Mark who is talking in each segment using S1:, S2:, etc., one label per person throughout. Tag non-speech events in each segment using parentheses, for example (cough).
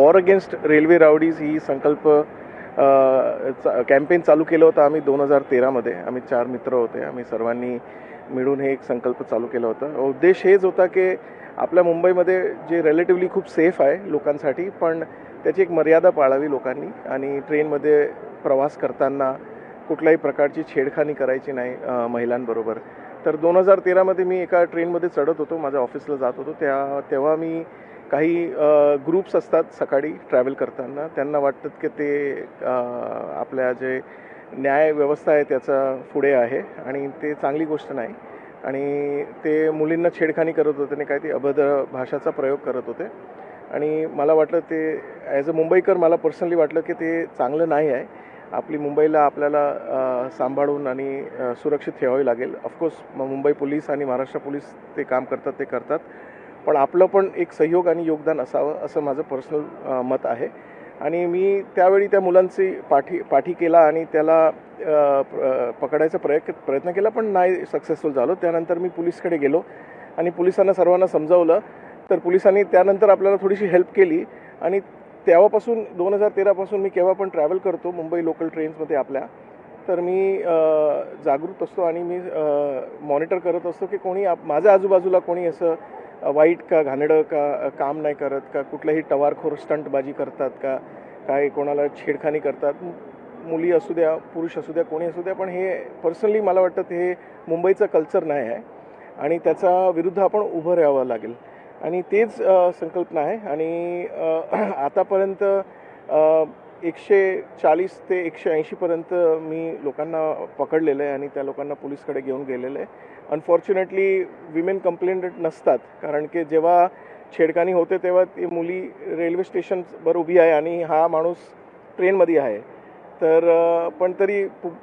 S1: War against railway rowdies ही संकल्प campaign चालू केलं होतं आम्ही दोन हजार तेरामध्ये. आम्ही चार मित्र होते. आम्ही सर्वांनी मिळून हे एक संकल्प चालू केला होता. उद्देश हेच होता की आपल्या मुंबईमध्ये जे रिलेटिव्हली खूप सेफ आहे लोकांसाठी पण त्याची एक मर्यादा पाळावी लोकांनी आणि ट्रेनमध्ये प्रवास करताना कुठल्याही प्रकारची छेडखानी करायची नाही महिलांबरोबर. तर दोन हजार तेरामध्ये मी एका ट्रेनमध्ये चढत होतो. माझ्या ऑफिसला जात होतो. त्या तेव्हा मी काही ग्रुप्स असतात सकाळी ट्रॅव्हल करताना. त्यांना वाटतं की ते आपल्या जे न्याय व्यवस्था आहे त्याचा पुढे आहे आणि ते चांगली गोष्ट नाही. आणि ते मुलींना छेडखानी करत होते आणि काय ते अभद्र भाषाचा प्रयोग करत होते. आणि मला वाटलं ते ॲज अ मुंबईकर मला पर्सनली वाटलं की ते चांगलं नाही आहे. आपली मुंबईला आपल्याला सांभाळून आणि सुरक्षित ठेवावी लागेल. ऑफकोर्स मुंबई पोलीस आणि महाराष्ट्र पोलीस ते काम करतात ते करतात. पण आपलं पण एक सहयोग आणि योगदान असावं असं माझं पर्सनल मत आहे. आणि मी त्यावेळी त्या मुलांची पाठी पाठी केला आणि त्याला पकडायचा प्रयत्न प्रयत्न केला पण नाही सक्सेसफुल झालो. त्यानंतर मी पुलिसकडे गेलो आणि पोलिसांना सर्वांना समजावलं. तर पोलिसांनी त्यानंतर आपल्याला थोडीशी हेल्प केली आणि तेव्हापासून दोन हजार तेरापासून मी केव्हा पण ट्रॅव्हल करतो मुंबई लोकल ट्रेन्समध्ये आपल्या तर मी जागृत असतो आणि मी मॉनिटर करत असतो की कोणी आप माझ्या आजूबाजूला कोणी असं वाईट का घाणडं का काम नाही करत का कुठल्याही टवारखोर स्टंटबाजी करतात का काय कोणाला छेडखानी करतात मुली असू द्या पुरुष असू द्या कोणी असू द्या पण हे पर्सनली मला वाटतं हे मुंबईचं कल्चर नाही आहे आणि त्याचा विरुद्ध आपण उभं राहावं लागेल. आणि तेच संकल्पना आहे आणि (clears throat) आतापर्यंत एकशे चाळीस ते एकशे ऐंशीपर्यंत मी लोकांना पकडलेलं आहे आणि त्या लोकांना पोलीसकडे घेऊन गेलेलं आहे. अनफॉर्च्युनेटली विमेन कंप्लेंट नसतात. कारण की जेव्हा छेडखानी होते तेव्हा ती मुली रेल्वे स्टेशनवर उभी आहे आणि हा माणूस ट्रेनमध्ये आहे. तर पण तरी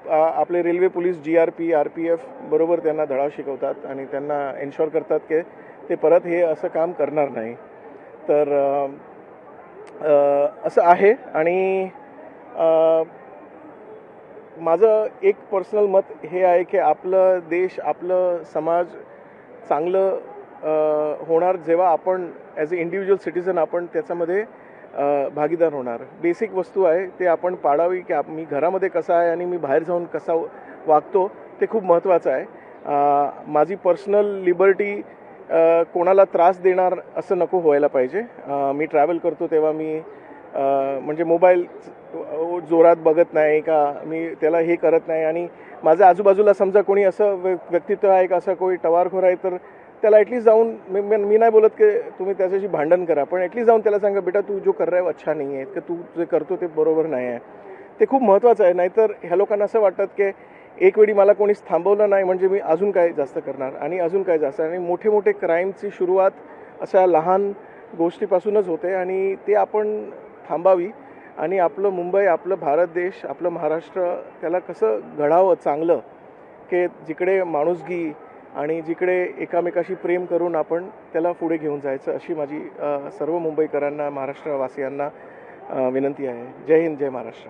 S1: आपले railway police G R P R P F बरोबर त्यांना धडा शिकवतात आणि त्यांना एन्शॉर करतात की ते परत हे असं काम करणार नाही. तर असं आहे आणि माझं एक पर्सनल मत हे आहे की आपलं देश आपलं समाज चांगलं होणार जेव्हा आपण ॲज अ इंडिव्हिज्युअल सिटिझन आपण त्याच्यामध्ये भागीदार होणार. बेसिक वस्तू आहे ते आपण पाळावी की आप मी घरामध्ये कसा आहे आणि मी बाहेर जाऊन कसा वागतो ते खूप महत्त्वाचं आहे. माझी पर्सनल लिबर्टी कोणाला त्रास देणार असं नको व्हायला पाहिजे. मी ट्रॅव्हल करतो तेव्हा मी म्हणजे मोबाईल जोरात बघत नाही का मी त्याला हे करत नाही. आणि माझ्या आजूबाजूला समजा कोणी असं व्य- व्यक्तित्व आहे का असं कोणी टवारखोर आहे तर त्याला ॲटलीस्ट जाऊन मी मी नाही बोलत की तुम्ही त्याच्याशी भांडण करा पण ॲटलीस्ट जाऊन त्याला सांगा बेटा तू जो कर रहा है अच्छा नाही आहे की तू जे करतो ते बरोबर नाही आहे. ते खूप महत्त्वाचं आहे. नाहीतर ह्या लोकांना असं वाटतं की एक वेळी मला कोणीच थांबवलं नाही म्हणजे मी अजून काय जास्त करणार? आणि अजून काय जास्त? आणि मोठे मोठे क्राईमची सुरुवात अशा लहान गोष्टीपासूनच होते आणि ते आपण थांबावी. आणि आपलं मुंबई आपलं भारत देश आपलं महाराष्ट्र त्याला कसं घडावं चांगलं की जिकडे माणुसगी आणि जिकडे एकामेकाशी प्रेम करून आपण त्याला पुढे घेऊन जायचं अशी माझी सर्व मुंबईकरांना महाराष्ट्रवासियांना विनंती आहे. जय हिंद जय महाराष्ट्र.